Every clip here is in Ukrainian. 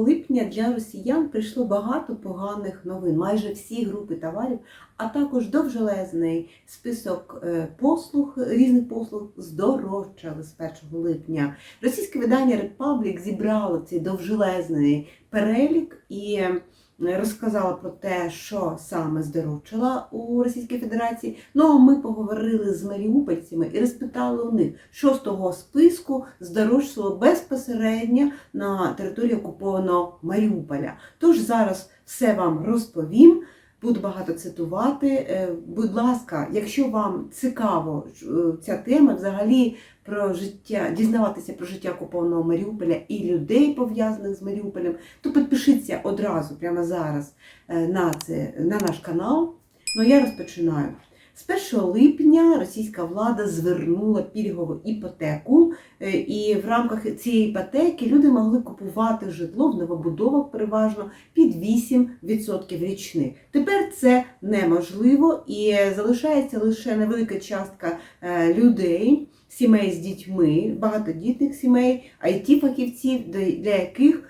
липня для росіян прийшло багато поганих новин. Майже всі групи товарів, а також довжелезний список е, послуг, різних послуг здорожчали з 1 липня. Російське видання Republic зібрало цей довжелезний перелік і розказала про те, що саме здорожчала у Російській Федерації. Ну а ми поговорили з маріупольцями і розпитали у них, що з того списку здорожчало безпосередньо на території окупованого Маріуполя. Тож зараз все вам розповім. Буду багато цитувати. Е, Будь ласка, якщо вам цікаво е, ця тема, взагалі про життя, дізнаватися про життя окупованого Маріуполя і людей пов'язаних з Маріуполем, то підпишіться одразу, прямо зараз, е, на, це, на наш канал. Ну я розпочинаю. З 1 липня російська влада звернула пільгову іпотеку, е, і в рамках цієї іпотеки люди могли купувати житло в новобудовах переважно під 8% річних. Тепер це неможливо і залишається лише невелика частка е, людей, сімей з дітьми, багатодітних сімей, it фахівців для яких е,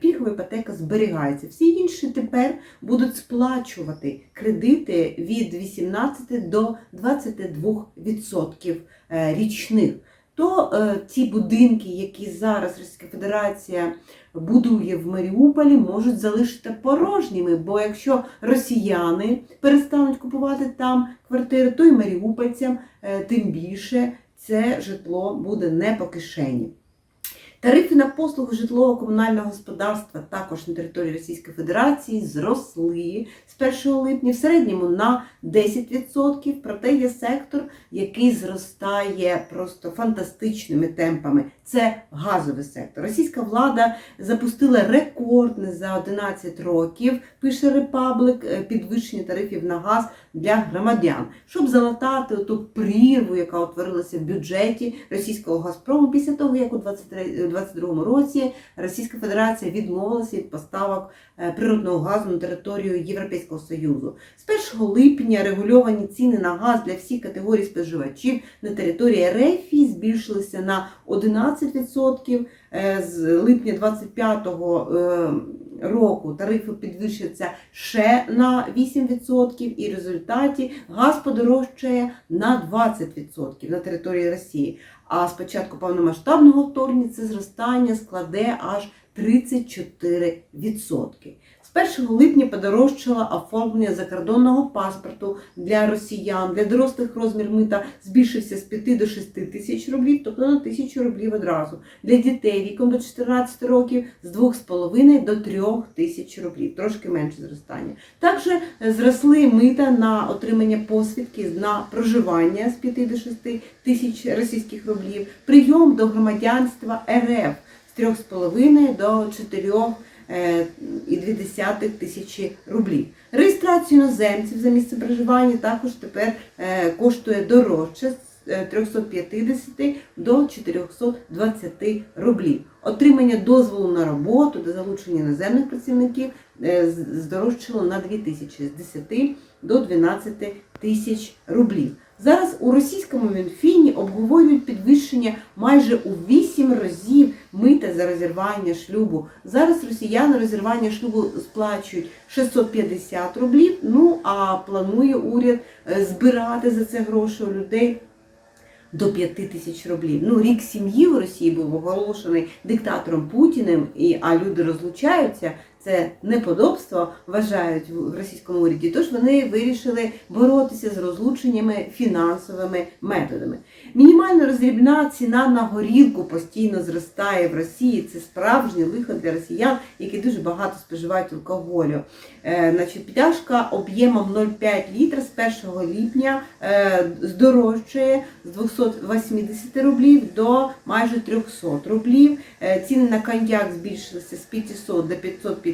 пільгова іпотека зберігається. Всі інші тепер будуть сплачувати кредити від 18 до 22% е, річних. То е, ті будинки, які зараз Російська Федерація будує в Маріуполі, можуть залишити порожніми. Бо якщо росіяни перестануть купувати там квартири, то й маріупольцям е, тим більше це житло буде не по кишені. Тарифи на послуги житлово-комунального господарства також на території Російської Федерації зросли з 1 липня в середньому на 10%. Проте є сектор, який зростає просто фантастичними темпами. Це газовий сектор. Російська влада запустила рекордне за 11 років, пише Репаблик, е, підвищення тарифів на газ для громадян, щоб залатати ту прірву, яка утворилася в бюджеті російського Газпрому після того, як у 2022 році Російська Федерація відмовилася від поставок е, природного газу на територію Європейського Союзу. З 1 липня регульовані ціни на газ для всіх категорій споживачів на території РФ збільшилися на 11%. Е, З липня 25-го е, року тарифи підвищаться ще на 8%, і в результаті газ подорожчає на 20% на території Росії. А з початку повномасштабного вторгнення це зростання складе аж 34%. З 1 липня подорожчало оформлення закордонного паспорту для росіян. Для дорослих розмір мита збільшився з 5 до 6 тисяч рублів, тобто на тисячу рублів одразу. Для дітей віком до 14 років з 2,5 до 3 тисяч рублів, трошки менше зростання. Також зросли мита на отримання посвідки на проживання з 5 до 6 тисяч російських рублів, прийом до громадянства РФ 3,5 до 4 і 2 тисячі рублів. Реєстрацію іноземців за місцем проживання також тепер е, коштує дорожче з е, 350 до 420 рублів. Отримання дозволу на роботу до залучення іноземних працівників е, здорожчало на 2 тисячі з 10 до 12 тисяч рублів. Зараз у російському Мінфіні обговорюють підвищення майже у 8 разів мита за розірвання шлюбу. Зараз росіяни розірвання шлюбу сплачують 650 рублів. Ну а планує уряд е, збирати за це гроші у людей. До 5 тисяч рублів. Ну, рік сім'ї в Росії був оголошений диктатором Путіним, і, а люди розлучаються. Це неподобство вважають в російському уряді. Тож вони вирішили боротися з розлученнями фінансовими методами. Мінімальна роздрібна ціна на горілку постійно зростає в Росії. Це справжнє лихо для росіян, які дуже багато споживають алкоголю. Е, значить, пляшка об'ємом 0,5 літра з 1 липня е, здорожчає з 280 рублів до майже 300 рублів. Е, ціни на коньяк збільшилися з 500 до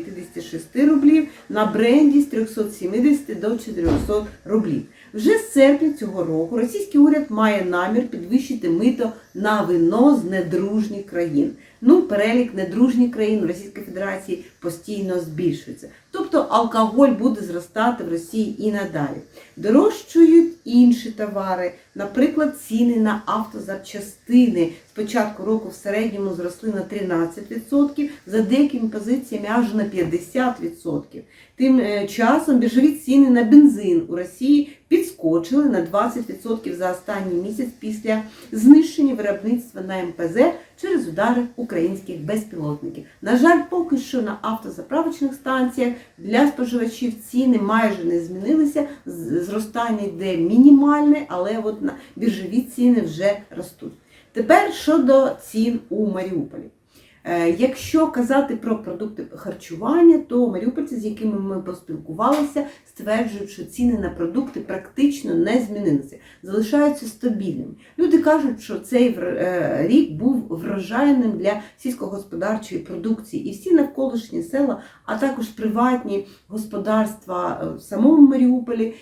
556 рублів, на бренді з 370 до 400 рублів. Вже з серпня цього року російський уряд має намір підвищити мито на вино з недружніх країн. Ну, перелік недружніх країн Російської Федерації постійно збільшується. Тобто алкоголь буде зростати в Росії і надалі. Дорожчують інші товари, наприклад, ціни на автозапчастини з початку року в середньому зросли на 13%, за деякими позиціями аж на 50%. Тим е, часом біржові ціни на бензин у Росії підскочили на 20% за останній місяць після знищення виробництва на МПЗ через удари українських безпілотників. На жаль, поки що на автозаправочних станціях для споживачів ціни майже не змінилися. Зростання йде мінімальне, але от на біржові ціни вже ростуть. Тепер щодо цін у Маріуполі. Е, Якщо казати про продукти харчування, то маріупольці, з якими ми поспілкувалися, стверджують, що ціни на продукти практично не змінилися, залишаються стабільними. Люди кажуть, що цей е, рік був врожайним для сільськогосподарчої продукції, і всі навколишні села, а також приватні господарства е, в самому Маріуполі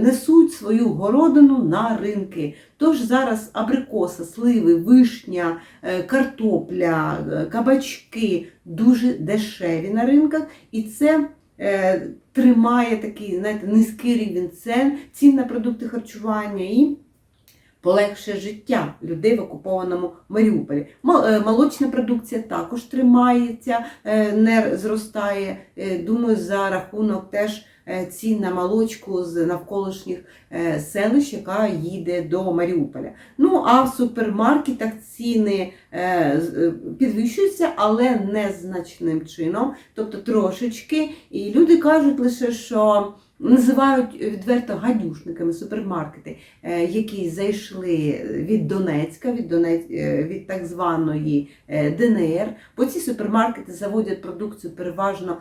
несуть свою городину на ринки. Тож зараз абрикоса, сливи, вишня, картопля, кабачки дуже дешеві на ринках, і це е, тримає такий знаєте, низький рівень цен, цін на продукти харчування і полегшує життя людей в окупованому Маріуполі. Е, Молочна продукція також тримається, е, не зростає. Е, Думаю, за рахунок теж цін на молочку з навколишніх е, селищ, яка їде до Маріуполя. Ну а в супермаркетах ціни е, е, підвищуються, але незначним чином, тобто трошечки. І люди кажуть лише, що називають відверто гадюшниками супермаркети, е, які зайшли від Донецька, від, Донець, е, від так званої е, ДНР. Бо ці супермаркети заводять продукцію переважно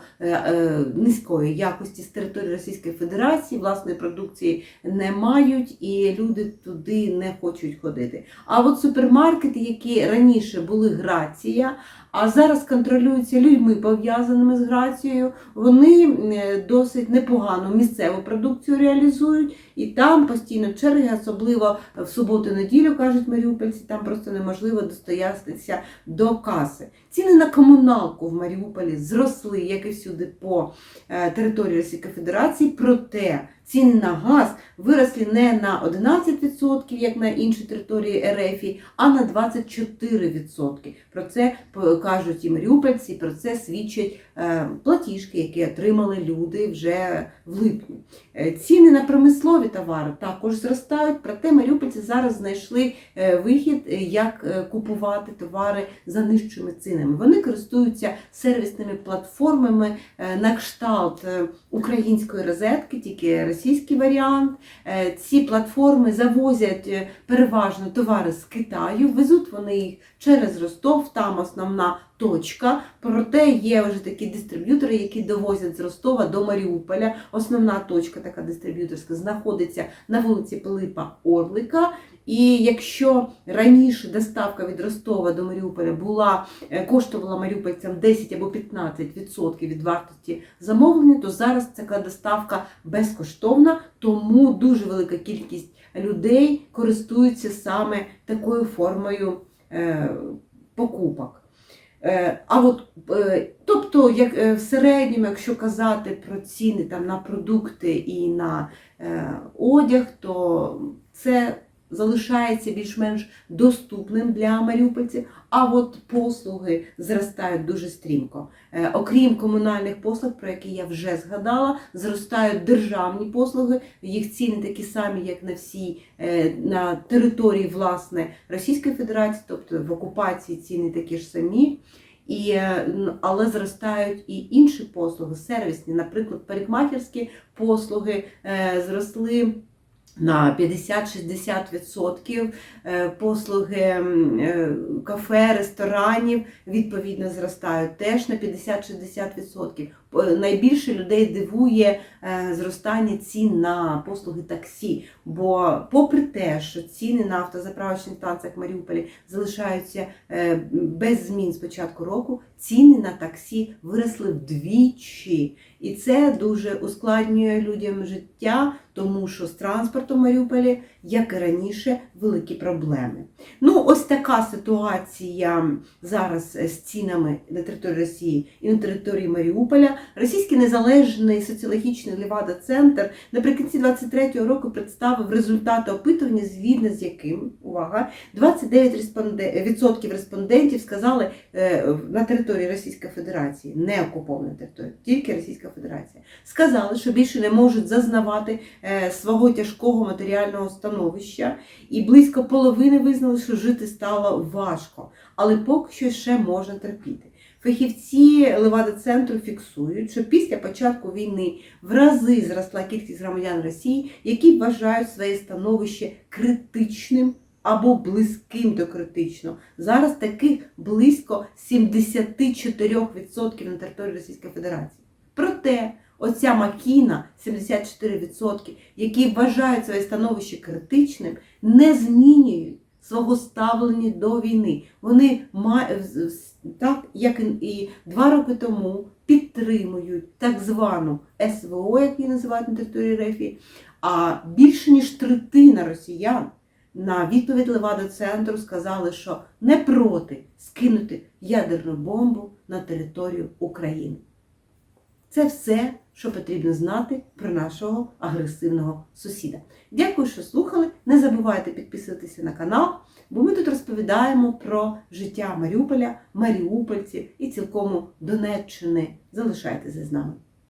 низької якості з території Російської Федерації, власної продукції не мають, і люди туди не хочуть ходити. А от супермаркети, які раніше були Грація, а зараз контролюються людьми, пов'язаними з Грацією, вони е, досить непогану місцеву продукцію реалізують, і там постійно черги, особливо в суботу-неділю, кажуть маріупольці, там просто неможливо достоятися до каси. Ціни на комуналку в Маріуполі зросли, як і всюди по е, території Російської Федерації, проте ціни на газ виросли не на 11%, як на іншій території РФ, а на 24%. Про це кажуть і маріупольці, про це свідчать платіжки, які отримали люди вже в липні. Е, Ціни на промислові товари також зростають, проте маріупольці зараз знайшли е, вихід, е, як е, купувати товари за нижчими цінами. Вони користуються сервісними платформами е, на кшталт е, української розетки, тільки російський варіант. Е, Ці платформи завозять е, переважно товари з Китаю, везуть вони їх через Ростов, там основна точка. Проте є вже такі дистриб'ютори, які довозять з Ростова до Маріуполя. Основна точка, така дистриб'юторська, знаходиться на вулиці Пилипа Орлика. І якщо раніше доставка від Ростова до Маріуполя була е, коштувала маріупольцям 10 або 15% від вартості замовлення, то зараз така доставка безкоштовна, тому дуже велика кількість людей користуються саме такою формою е, покупок. Е, А от, е, тобто, як е, в середньому, якщо казати про ціни там, на продукти і на одяг, то це залишається більш-менш доступним для маріупольців. А от послуги зростають дуже стрімко. Е, Окрім комунальних послуг, про які я вже згадала, зростають державні послуги. Їх ціни такі самі, як на всій е, на території власне Російської Федерації, тобто в окупації ціни такі ж самі. І, е, але зростають і інші послуги, сервісні, наприклад, парикмахерські послуги зросли на 50-60%, е, послуги е, кафе, ресторанів відповідно зростають теж на 50-60%. Е, Найбільше людей дивує е, зростання цін на послуги таксі. Бо, попри те, що ціни на автозаправочних станціях Маріуполі залишаються е, без змін з початку року, ціни на таксі виросли вдвічі. І це дуже ускладнює людям життя, тому що з транспортом в Маріуполі, як і раніше, великі проблеми. Ну, ось така ситуація зараз з цінами на території Росії і на території Маріуполя. Російський незалежний соціологічний Левада-центр наприкінці 23-го року представив результати опитування, згідно з яким увага 29% респондентів сказали е, на території Російської Федерації, не окупована територія, тільки Російська Федерація, сказали, що більше не можуть зазнавати е, свого тяжкого матеріального становища, і близько половини визнали, що жити стало важко, але поки що ще можна терпіти. Фахівці Левада-центру фіксують, що після початку війни в рази зросла кількість громадян Росії, які вважають своє становище критичним або близьким до критичного. Зараз таких близько 74% на території Російської Федерації. Проте оця макіна 74%, які вважають своє становище критичним, не змінюють свого ставлення до війни. Вони ма- з- з- так, як і два роки тому підтримують так звану СВО, як її називають на території РФ, а більше ніж третина росіян на відповідь Левада-центру сказали, що не проти скинути ядерну бомбу на територію України. Це все, що потрібно знати про нашого агресивного сусіда. Дякую, що слухали. Не забувайте підписуватися на канал, бо ми тут розповідаємо про життя Маріуполя, маріупольців і цілком Донеччини. Залишайтеся з нами.